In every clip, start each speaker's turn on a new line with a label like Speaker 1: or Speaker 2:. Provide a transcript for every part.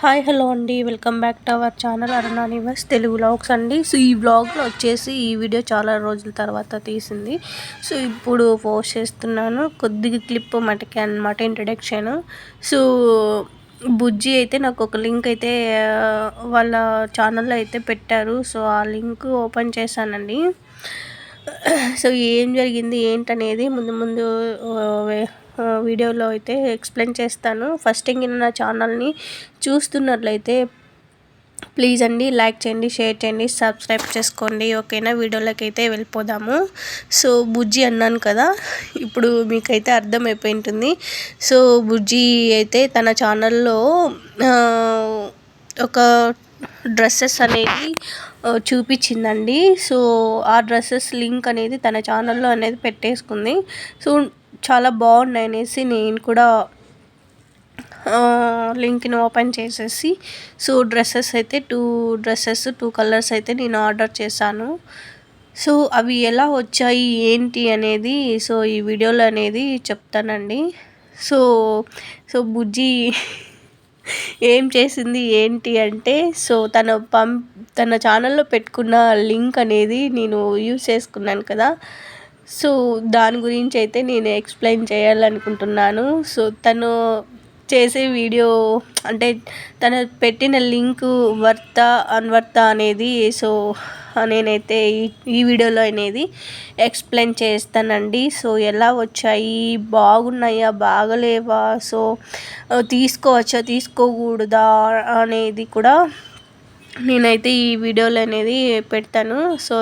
Speaker 1: Hi hello అండి. Welcome back to our channel Aruna Nivas Telugu vlogs అండి. So ఈ వ్లాగ్లో వచ్చేసి ఈ వీడియో చాలా రోజుల తర్వాత తీసింది. సో ఇప్పుడు పోస్ట్ చేస్తున్నాను. కొద్దిగా క్లిప్ మటుకే అనమాట ఇంట్రడక్షన్ సో బుజ్జి అయితే నాకు ఒక లింక్ అయితే వాళ్ళ ఛానల్లో అయితే పెట్టారు. సో ఆ లింక్ ఓపెన్ చేశానండి. సో ఏం జరిగింది ఏంటనేది ముందు ముందు వీడియోలో అయితే ఎక్స్ప్లెయిన్ చేస్తాను. ఫస్ట్ ఇంక నా ఛానల్ని చూస్తున్నట్లయితే ప్లీజ్ అండి లైక్ చేయండి షేర్ చేయండి సబ్స్క్రైబ్ చేసుకోండి. ఓకేనా? వీడియోలోకి అయితే వెళ్ళిపోదాము. సో బుజ్జి అన్నాను కదా ఇప్పుడు మీకైతే అర్థమైపోయి ఉంటుంది సో బుజ్జి అయితే తన ఛానల్లో ఒక డ్రెస్సెస్ అనేది చూపించిందండి. సో ఆ డ్రెస్సెస్ లింక్ అనేది తన ఛానల్లో అనేది పెట్టేసుకుంది. సో చాలా బాగున్నాయి అనేసి నేను కూడా లింక్ని ఓపెన్ చేసేసి సో డ్రెస్సెస్ అయితే టూ డ్రెస్సెస్ టూ కలర్స్ అయితే నేను ఆర్డర్ చేశాను. సో అవి ఎలా వచ్చాయి ఏంటి అనేది సో ఈ వీడియోలో అనేది చెప్తానండి. సో సో బుజ్జి ఏం చేసింది ఏంటి అంటే సో తన పంప్ తన ఛానల్లో పెట్టుకున్న లింక్ అనేది నేను యూస్ చేసుకున్నాను కదా. సో దాని గురించి అయితే నేను ఎక్స్ప్లెయిన్ చేయాలనుకుంటున్నాను. సో తను చేసే వీడియో అంటే తను పెట్టిన లింకు వర్త అన్వర్త అనేది సో నేనైతే ఈ ఈ వీడియోలో అనేది ఎక్స్ప్లెయిన్ చేస్తానండి. సో ఎలా వచ్చాయి బాగున్నాయా బాగలేవా సో తీసుకోవచ్చా తీసుకోకూడదా అనేది కూడా నేనైతే ఈ వీడియోలు అనేది పెడతాను. సో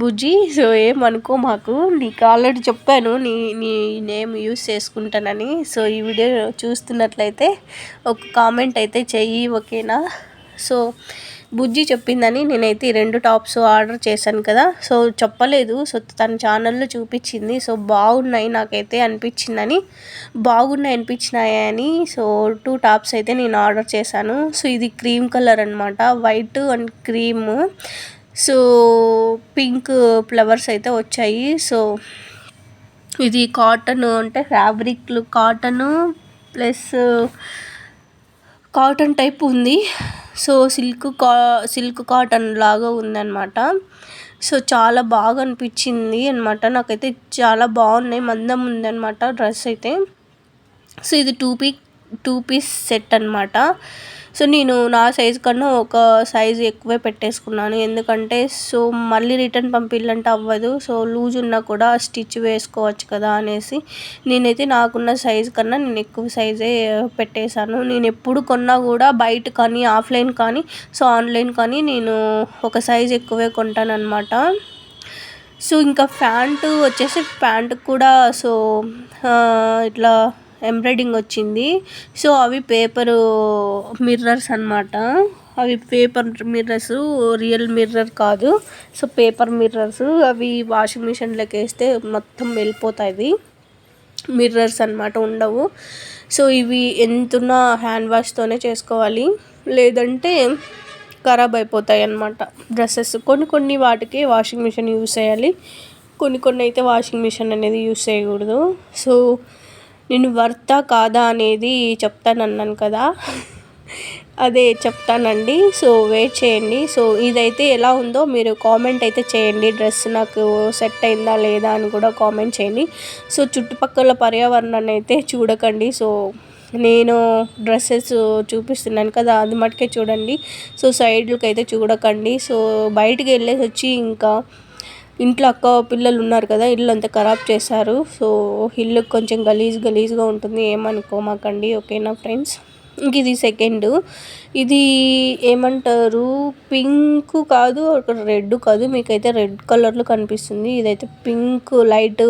Speaker 1: బుజ్జి సో ఏమనుకో మాకు నీకు ఆల్రెడీ చెప్పాను నీ నీ నేమ్ యూస్ చేసుకుంటానని. సో ఈ వీడియో చూస్తున్నట్లయితే ఒక కామెంట్ అయితే చెయ్యి ఓకేనా సో బుజ్జి చెప్పిందని నేనైతే ఈ రెండు టాప్స్ ఆర్డర్ చేశాను కదా. సో చెప్పలేదు. సో తన ఛానల్లో చూపించింది. సో బాగున్నాయి నాకైతే అనిపించిందని. బాగున్నాయి అనిపించినాయని సో టూ టాప్స్ అయితే నేను ఆర్డర్ చేశాను. సో ఇది క్రీమ్ కలర్ అనమాట white and cream. So pink flowers అయితే వచ్చాయి. సో ఇది కాటన్ అంటే ఫ్యాబ్రిక్లు కాటను ప్లస్ కాటన్ టైప్ ఉంది. సో సిల్క్ కా సిల్క్ కాటన్ లాగా ఉందన్నమాట. సో చాలా బాగా అనిపించింది అనమాట నాకైతే చాలా బాగున్నాయి. మందం ఉందన్నమాట డ్రెస్ అయితే. సో ఇది two P two piece set అనమాట సో నేను నా సైజు కన్నా ఒక సైజు ఎక్కువే పెట్టేసుకున్నాను. ఎందుకంటే సో మళ్ళీ రిటర్న్ పంపిల్లంటే అవ్వదు. సో లూజ్ ఉన్నా కూడా స్టిచ్ వేసుకోవచ్చు కదా అనేసి నేనైతే నాకున్న సైజు కన్నా నేను ఎక్కువ సైజే పెట్టేశాను. నేను ఎప్పుడు కొన్నా కూడా బయట కానీ ఆఫ్లైన్ కానీ సో ఆన్లైన్ కానీ నేను ఒక సైజు ఎక్కువే కొంటాను సో ఇంకా ప్యాంటు వచ్చేసి ప్యాంటు కూడా సో ఇట్లా ఎంబ్రాయిడింగ్ వచ్చింది. సో అవి పేపరు మిర్రర్స్ అనమాట అవి పేపర్ మిర్రర్స్ రియల్ మిర్రర్ కాదు. సో పేపర్ మిర్రర్స్ అవి వాషింగ్ మిషన్లోకి వేస్తే మొత్తం వెళ్ళిపోతాయి. మిర్రర్స్ అనమాట ఉండవు. సో ఇవి ఎంతున్న హ్యాండ్ వాష్తోనే చేసుకోవాలి. లేదంటే ఖరాబ్ అయిపోతాయి అన్నమాట డ్రెస్సెస్. కొన్ని కొన్ని వాటికి వాషింగ్ మిషన్ యూస్ చేయాలి. కొన్ని కొన్ని అయితే వాషింగ్ మిషన్ అనేది యూస్ చేయకూడదు. సో నేను వర్తా కాదా అనేది చెప్తానన్నాను కదా. అదే చెప్తానండి. సో వెయిట్ చేయండి. సో ఇదైతే ఎలా ఉందో మీరు కామెంట్ అయితే చేయండి. డ్రెస్ నాకు సెట్ అయిందా లేదా అని కూడా కామెంట్ చేయండి. సో చుట్టుపక్కల పర్యావరణాన్ని అయితే చూడకండి. సో నేను డ్రెస్సెస్ చూపిస్తున్నాను కదా అది మటుకే చూడండి. సో సైడ్లకి అయితే చూడకండి. సో బయటికి వెళ్ళేసి వచ్చి ఇంకా ఇంట్లో అక్క పిల్లలు ఉన్నారు కదా ఇల్లు అంతా ఖరాబ్ చేశారు. సో ఇల్లు కొంచెం గలీజ్ గలీజ్గా ఉంటుంది ఏమనుకోమాకండి ఓకేనా ఫ్రెండ్స్? ఇంక ఇది సెకండ్. ఇది ఏమంటారు పింక్ కాదు ఒక రెడ్ కాదు మీకైతే రెడ్ కలర్లో కనిపిస్తుంది. ఇదైతే పింక్ లైట్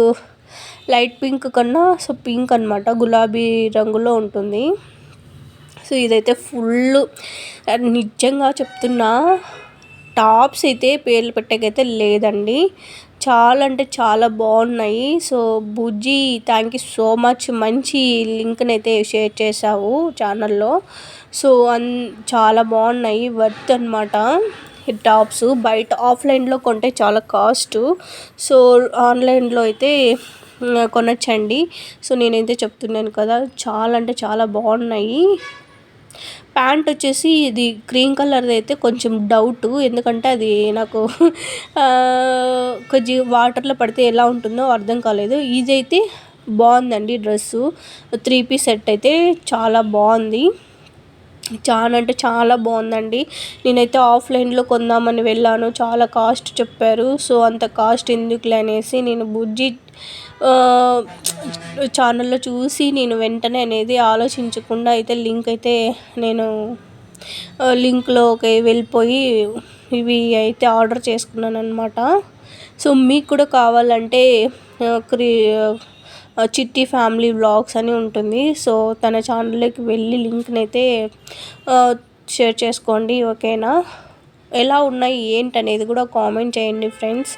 Speaker 1: లైట్ పింక్ కన్నా సో పింక్ అనమాట గులాబీ రంగులో ఉంటుంది. సో ఇదైతే ఫుల్ నిజంగా చెప్తున్నా టాప్స్ అయితే పేర్లు పెట్టకైతే లేదండి. చాలా అంటే చాలా బాగున్నాయి. So Bujji thank you so much మంచి లింక్ని అయితే షేర్ చేసావు ఛానల్లో. సో అన్ చాలా బాగున్నాయి. వర్త్ అనమాట టాప్స్ బయట ఆఫ్లైన్లో కొంటే చాలా కాస్ట్. సో ఆన్లైన్లో అయితే కొనొచ్చండి. సో నేనైతే చెప్తున్నాను కదా చాలా అంటే చాలా బాగున్నాయి. ప్యాంట్ వచ్చేసి ఇది క్రీమ్ కలర్ది అయితే కొంచెం డౌట్ ఎందుకంటే అది నాకు కొంచెం వాటర్లో పడితే ఎలా ఉంటుందో అర్థం కాలేదు. ఇదైతే బాగుందండి డ్రెస్సు త్రీ పీస్ సెట్ అయితే చాలా బాగుంది. చాలా అంటే చాలా బాగుందండి. నేనైతే ఆఫ్లైన్లో కొందామని వెళ్ళాను. చాలా కాస్ట్ చెప్పారు. సో అంత కాస్ట్ ఎందుకులే అనేసి నేను బుజ్జి ఛానల్లో చూసి నేను వెంటనే అనేది ఆలోచించకుండా అయితే లింక్ అయితే నేను లింక్లోకి వెళ్ళిపోయి ఇవి అయితే ఆర్డర్ చేసుకున్నాను అనమాట సో మీకు కూడా కావాలంటే క్రీ చిట్టి ఫ్యామిలీ వ్లాగ్స్ అని ఉంటుంది. సో తన ఛానల్లోకి వెళ్ళి లింక్ని అయితే షేర్ చేసుకోండి ఓకేనా? ఎలా ఉన్నాయి ఏంటి అనేది కూడా కామెంట్ చేయండి friends.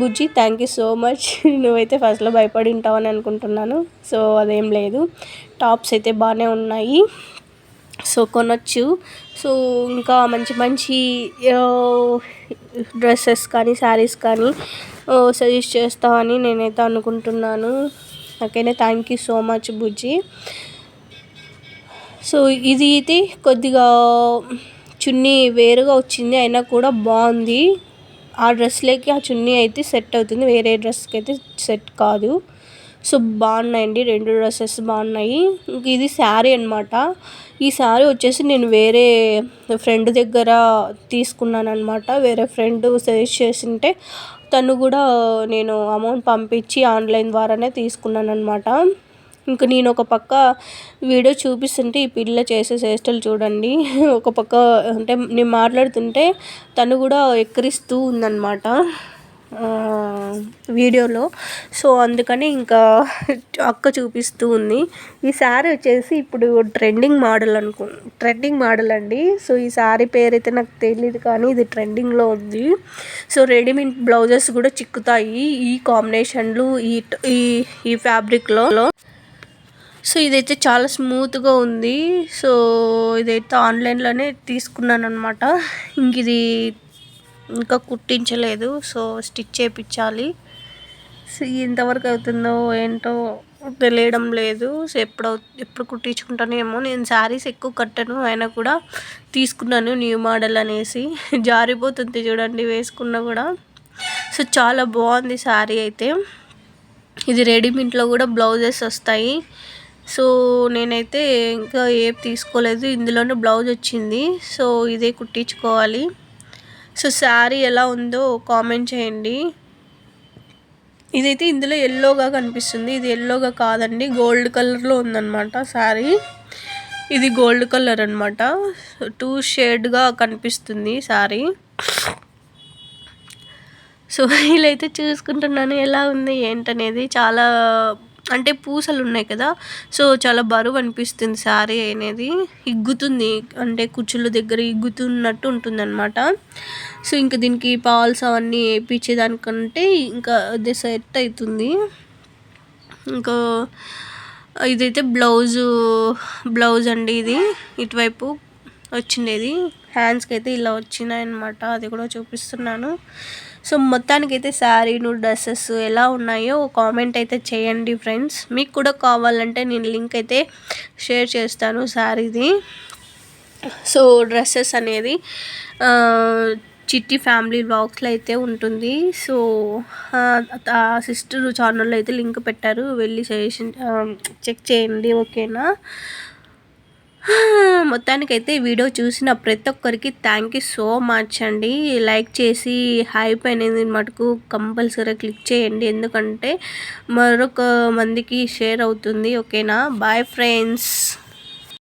Speaker 1: Bujji thank you so much నువ్వైతే ఫస్ట్లో భయపడి ఉంటావని అనుకుంటున్నాను. సో అదేం లేదు. టాప్స్ అయితే బాగానే ఉన్నాయి. సో కొనొచ్చు. సో ఇంకా మంచి మంచి డ్రెస్సెస్ కానీ శారీస్ కానీ సజెస్ట్ చేస్తామని నేనైతే అనుకుంటున్నాను. ఓకేనా thank you so much Bujji. So ఇది అయితే కొద్దిగా చున్నీ వేరుగా వచ్చింది అయినా కూడా బాగుంది. ఆ డ్రెస్లోకి ఆ చున్నీ అయితే సెట్ అవుతుంది. వేరే డ్రెస్కి అయితే సెట్ కాదు. సో బాగున్నాయండి. రెండు డ్రెస్సెస్ బాగున్నాయి. ఇంక ఇది శారీ అనమాట ఈ శారీ వచ్చేసి నేను వేరే ఫ్రెండ్ దగ్గర తీసుకున్నాను అనమాట వేరే ఫ్రెండ్ సజెస్ట్ చేసింటే తను కూడా నేను అమౌంట్ పంపించి ఆన్లైన్ ద్వారానే తీసుకున్నాను అనమాట ఇంక నేను ఒక పక్క వీడియో చూపిస్తుంటే ఈ పిల్ల చేసే చేష్టలు చూడండి. ఒక పక్క అంటే నేను మాట్లాడుతుంటే తను కూడా ఎక్కిరిస్తూ ఉందన్నమాట వీడియోలో. సో అందుకని ఇంకా అక్క చూపిస్తూ ఉంది. ఈ శారీ వచ్చేసి ఇప్పుడు ట్రెండింగ్ మోడల్ అనుకో ట్రెండింగ్ మోడల్ అండి. సో ఈ శారీ పేరు అయితే నాకు తెలియదు కానీ ఇది ట్రెండింగ్లో ఉంది. సో రెడీమేడ్ బ్లౌజెస్ కూడా చిక్కుతాయి ఈ కాంబినేషన్లు ఈ ఈ ఈ ఫ్యాబ్రిక్లో. సో ఇదైతే చాలా స్మూత్గా ఉంది. సో ఇదైతే ఆన్లైన్లోనే తీసుకున్నాను అనమాట ఇంక ఇది ఇంకా కుట్టించలేదు. సో స్టిచ్ చేయించాలి సో ఎంతవరకు అవుతుందో ఏంటో తెలియడం లేదు. సో ఎప్పుడు ఎప్పుడు కుట్టించుకుంటానేమో నేను శారీస్ ఎక్కువ కట్టను. అయినా కూడా తీసుకున్నాను న్యూ మోడల్ అనేసి. జారిపోతుంది చూడండి వేసుకున్నా కూడా. సో చాలా బాగుంది శారీ అయితే. ఇది రెడీమేడ్లో కూడా బ్లౌజెస్ వస్తాయి. సో నేనైతే ఇంకా ఏం తీసుకోలేదు. ఇందులోనే బ్లౌజ్ వచ్చింది. సో ఇదే కుట్టించుకోవాలి. సో శారీ ఎలా ఉందో కామెంట్ చేయండి. ఇదైతే ఇందులో ఎల్లోగా కనిపిస్తుంది. ఇది ఎల్లోగా కాదండి. గోల్డ్ కలర్లో ఉందన్నమాట శారీ. ఇది గోల్డ్ కలర్ అనమాట టూ షేడ్గా కనిపిస్తుంది శారీ. సో వీలైతే చూసుకుంటున్నాను ఎలా ఉంది ఏంటనేది. చాలా అంటే పూసలు ఉన్నాయి కదా సో చాలా బరువు అనిపిస్తుంది శారీ అనేది. ఇగ్గుతుంది అంటే కుచ్చుల దగ్గర ఇగ్గుతున్నట్టు ఉంటుంది అనమాట సో ఇంకా దీనికి పాల్స్ అవన్నీ వేయించేదానికంటే ఇంకా అదే సెట్ అవుతుంది ఇంకా ఇదైతే బ్లౌజు బ్లౌజ్ అండి ఇది. ఇటువైపు వచ్చిండేది. హ్యాండ్స్కి అయితే ఇలా వచ్చినాయి అనమాట అది కూడా చూపిస్తున్నాను. సో మొత్తానికైతే శారీలు డ్రెస్సెస్ ఎలా ఉన్నాయో కామెంట్ అయితే చేయండి ఫ్రెండ్స్. మీకు కూడా కావాలంటే నేను లింక్ అయితే షేర్ చేస్తాను శారీది. సో డ్రెస్సెస్ అనేది చిట్టి ఫ్యామిలీ బ్లాగ్స్లో అయితే ఉంటుంది. సో ఆ సిస్టర్ ఛానల్లో అయితే లింక్ పెట్టారు. వెళ్ళి సజెషన్ చెక్ చేయండి ఓకేనా? మొత్తానికైతే వీడియో చూసిన ప్రతి ఒక్కరికి థ్యాంక్ యూ సో మచ్ అండి. లైక్ చేసి హైప్ అనేది మటుకు కంపల్సరీ క్లిక్ చేయండి. ఎందుకంటే మరొక మందికి షేర్ అవుతుంది. ఓకేనా బాయ్ ఫ్రెండ్స్